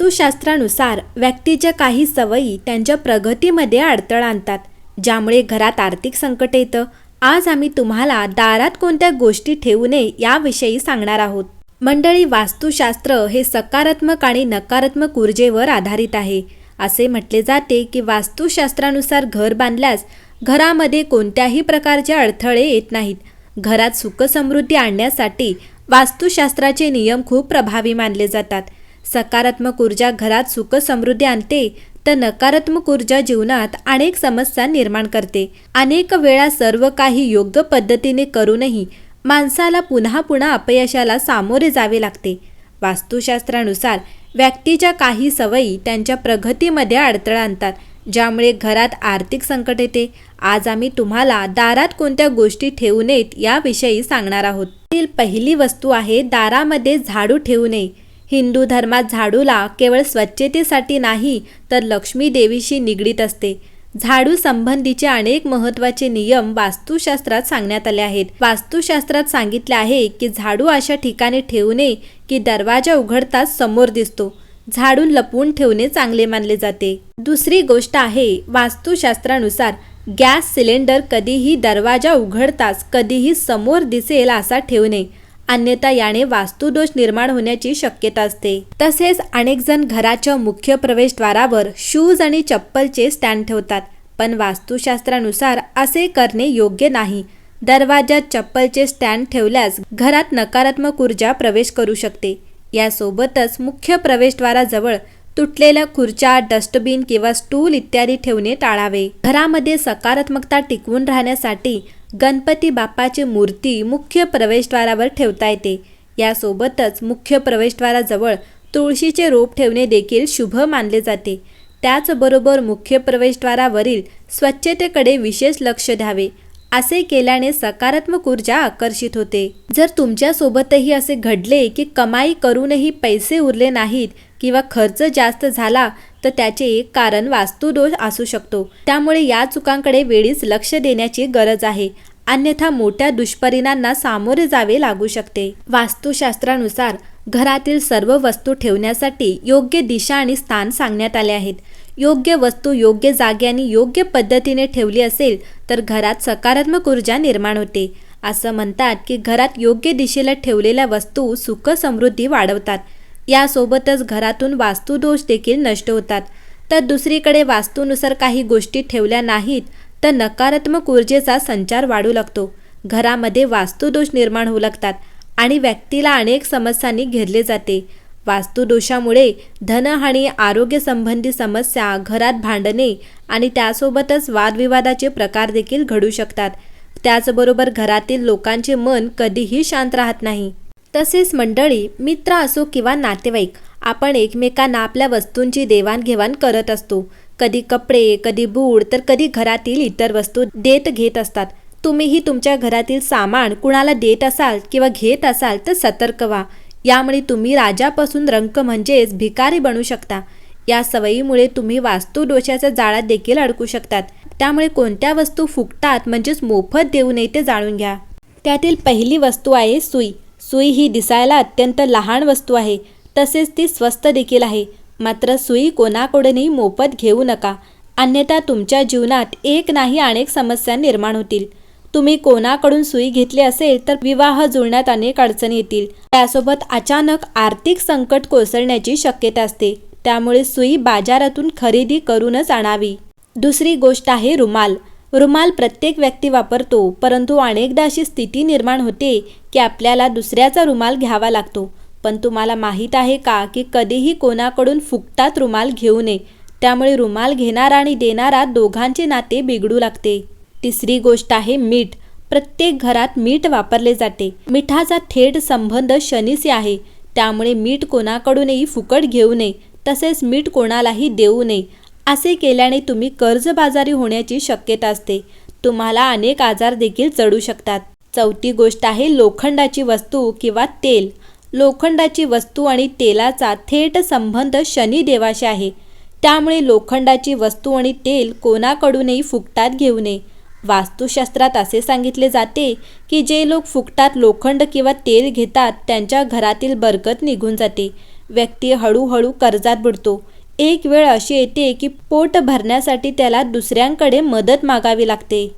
वास्तुशास्त्रानुसार व्यक्तीच्या काही सवयी त्यांच्या प्रगतीमध्ये अडथळा आणतात ज्यामुळे घरात आर्थिक संकट येतं. आज आम्ही तुम्हाला दारात कोणत्या गोष्टी ठेवू नये याविषयी सांगणार आहोत. मंडळी वास्तुशास्त्र हे सकारात्मक आणि नकारात्मक ऊर्जेवर आधारित आहे. असे म्हटले जाते की वास्तुशास्त्रानुसार घर बांधल्यास घरामध्ये कोणत्याही प्रकारचे अडथळे येत नाहीत. घरात सुखसमृद्धी आणण्यासाठी वास्तुशास्त्राचे नियम खूप प्रभावी मानले जातात. सकारात्मक ऊर्जा घरात सुखसमृद्धी आणते तर नकारात्मक ऊर्जा जीवनात अनेक समस्या निर्माण करते. अनेक वेळा सर्व काही योग्य पद्धतीने करूनही माणसाला पुन्हा पुन्हा अपयशाला सामोरे जावे लागते. वास्तुशास्त्रानुसार व्यक्तीच्या काही सवयी त्यांच्या प्रगतीमध्ये अडथळा आणतात ज्यामुळे घरात आर्थिक संकट येते. आज आम्ही तुम्हाला दारात कोणत्या गोष्टी ठेवू नयेत याविषयी सांगणार आहोत. पहिली वस्तू आहे दारामध्ये झाडू ठेवू नये हिंदू धर्मात झाडूला केवळ स्वच्छतेसाठी नाही तर लक्ष्मी देवीशी निगडीत असते. झाडू संबंधीचे अनेक महत्त्वाचे नियम वास्तुशास्त्रात सांगण्यात आले आहेत. वास्तुशास्त्रात सांगितले आहे की झाडू अशा ठिकाणी ठेवू नये की दरवाजा उघडताच समोर दिसतो. झाडून लपवून ठेवणे चांगले मानले जाते. दुसरी गोष्ट आहे वास्तुशास्त्रानुसार गॅस सिलेंडर कधीही दरवाजा उघडताच कधीही समोर दिसेल असा ठेवू नये अन्यथा याने वास्तुदोष निर्माण होण्याची शक्यता असते. तसेच अनेक जण घराच्या मुख्य प्रवेशद्वारावर शूज आणि चप्पलचे स्टँड ठेवतात पण वास्तुशास्त्रानुसार असे करणे योग्य नाही. दरवाजात चप्पलचे स्टँड ठेवल्यास घरात नकारात्मक ऊर्जा प्रवेश करू शकते. यासोबतच मुख्य प्रवेशद्वाराजवळ तुटलेल्या खुर्च्या डस्टबिन किंवा स्टूल इत्यादी ठेवणे टाळावे. घरामध्ये सकारात्मकता टिकवून राहण्यासाठी गणपती बाप्पाची मूर्ती मुख्य प्रवेशद्वारावर ठेवता येते. यासोबतच मुख्य प्रवेशद्वाराजवळ तुळशीचे रोप ठेवणे देखील शुभ मानले जाते. त्याचबरोबर मुख्य प्रवेशद्वारावरील स्वच्छतेकडे विशेष लक्ष द्यावे असे केल्याने सकारात्मक ऊर्जा आकर्षित होते. जर तुमच्यासोबतही असे घडले की कमाई करूनही पैसे उरले नाहीत किंवा खर्च जास्त झाला तर त्याचे एक कारण वास्तुदोष असू शकतो. त्यामुळे या चुकांकडे वेळीच लक्ष देण्याची गरज आहे. अन्यथा मोठ्या दुष्परिणामांना सामोरे जावे लागू शकते. वास्तुशास्त्रानुसार घरातील सर्व वस्तू ठेवण्यासाठी योग्य दिशा आणि स्थान सांगण्यात आले आहेत. योग्य वस्तू योग्य जागे आणि योग्य पद्धतीने ठेवली असेल तर घरात सकारात्मक ऊर्जा निर्माण होते. असं म्हणतात की घरात योग्य दिशेला ठेवलेल्या वस्तू सुख समृद्धी वाढवतात. यासोबतच घरातून वास्तुदोष देखील नष्ट होतात. तर दुसरीकडे वास्तूनुसार काही गोष्टी ठेवल्या नाहीत तर नकारात्मक ऊर्जेचा संचार वाढू लागतो. घरामध्ये वास्तुदोष निर्माण होऊ लागतात आणि व्यक्तीला अनेक समस्यांनी घेरले जाते. वास्तुदोषामुळे धनहानी आरोग्यसंबंधी समस्या घरात भांडणे आणि त्यासोबतच वादविवादाचे प्रकार देखील घडू शकतात. त्याचबरोबर घरातील लोकांचे मन कधीही शांत राहत नाही. तसेच मंडळी मित्र असो किंवा नातेवाईक आपण एकमेकांना आपल्या वस्तूंची देवाणघेवाण करत असतो. कधी कपडे कधी बूड तर कधी घरातील इतर वस्तू देत घेत असतात. तुम्हीही तुमच्या घरातील सामान कुणाला देत असाल किंवा घेत असाल तर सतर्क व्हा. यामुळे तुम्ही राजापासून रंक म्हणजेच भिकारी बनू शकता. या सवयीमुळे तुम्ही वास्तुदोषाच्या जाळ्यात देखील अडकू शकतात. त्यामुळे कोणत्या वस्तू फुकतात म्हणजेच मोफत देऊ नये ते जाणून घ्या. त्यातील पहिली वस्तू आहे सुई. सुई ही दिसायला अत्यंत लहान वस्तू आहे. तसेच ती स्वस्त देखील आहे. मात्र सुई कोणाकडूनही मोफत घेऊ नका. अन्यथा तुमच्या जीवनात एक नाही अनेक समस्या निर्माण होतील. तुम्ही कोणाकडून सुई घेतली असेल तर विवाह जुळण्यात अनेक अडचणी येतील. त्यासोबत अचानक आर्थिक संकट कोसळण्याची शक्यता असते. त्यामुळे सुई बाजारातून खरेदी करूनच आणावी. दुसरी गोष्ट आहे रुमाल. रुमाल प्रत्येक व्यक्ती वापरतो परंतु अनेकदा अशी स्थिती निर्माण होते की आपल्याला दुसऱ्याचा रुमाल घ्यावा लागतो. पण तुम्हाला माहीत आहे का की कधीही कोणाकडून फुकटात रुमाल घेऊ नये त्यामुळे रुमाल घेणारा आणि देणारा दोघांचे नाते बिघडू लागते. तिसरी गोष्ट आहे मीठ. प्रत्येक घरात मीठ वापरले जाते. मिठाचा थेट संबंध शनीशी आहे. त्यामुळे मीठ कोणाकडूनही फुकट घेऊ नये तसेच मीठ कोणालाही देऊ नये असे केल्याने तुम्ही कर्जबाजारी होण्याची शक्यता असते. तुम्हाला अनेक आजार देखील चढू शकतात. चौथी गोष्ट आहे लोखंडाची वस्तू किंवा तेल. लोखंडाची वस्तू आणि तेलाचा थेट संबंध शनिदेवाशी आहे. त्यामुळे लोखंडाची वस्तू आणि तेल कोणाकडूनही फुकटात घेऊ नये. वास्तुशास्त्रात असे सांगितले जाते की जे लोक फुकटात लोखंड किंवा तेल घेतात त्यांच्या घरातील बरकत निघून जाते. व्यक्ती हळूहळू कर्जात बुडतो. एक वेळ अशी येते की पोट भरण्यासाठी त्याला दुसऱ्यांकडे मदत मागावी लागते.